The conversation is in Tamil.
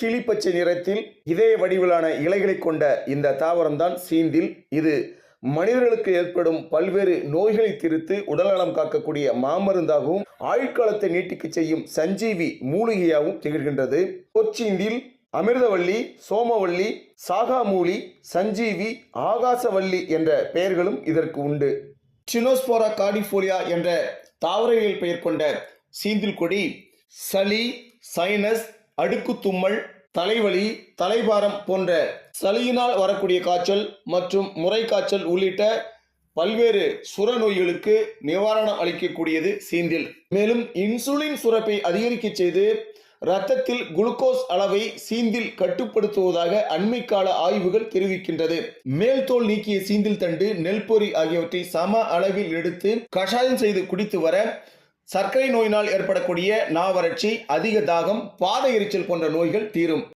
கிளிப்பச்சை நிறத்தில் இதய வடிவிலான இலைகளை கொண்ட இந்த தாவரம்தான் சீந்தில். இது மனிதர்களுக்கு ஏற்படும் பல்வேறு நோய்களை திருத்து உடல்நலம் காக்கக்கூடிய மாமருந்தாகவும் ஆயுட்காலத்தை நீட்டிக்க செய்யும் சஞ்சீவி மூலிகையாகவும் திகழ்கின்றது. கொச்சீந்தில் அமிர்தவள்ளி சோமவள்ளி சாகாமூலி சஞ்சீவி ஆகாசவள்ளி என்ற பெயர்களும் இதற்கு உண்டு. சினோஸ்போரா காடிஃபோலியா என்ற தாவரவியல் பெயர் கொண்ட சீந்தில் கொடி சளி சைனஸ் அடுக்கு தும்மல் தலைவலி தலைபாரம் போன்ற சளியினால் வரக்கூடிய காய்ச்சல் மற்றும் முறை காய்ச்சல் உள்ளிட்ட பல்வேறு சுர நோய்களுக்கு நிவாரணம் அளிக்கக்கூடியது சீந்தில். மேலும் இன்சுலின் சுரப்பை அதிகரிக்க செய்து ரத்தத்தில் குளுக்கோஸ் அளவை சீந்தில் கட்டுப்படுத்துவதாக அண்மைக்கால ஆய்வுகள் தெரிவிக்கின்றது. மேல் தோல் நீக்கிய சீந்தில் தண்டு நெல்பொறி ஆகியவற்றை சம அளவில் எடுத்து கஷாயம் செய்து குடித்து வர சர்க்கரை நோயினால் ஏற்படக்கூடிய நாவறட்சி அதிக தாகம் பாத எரிச்சல் போன்ற நோய்கள் தீரும்.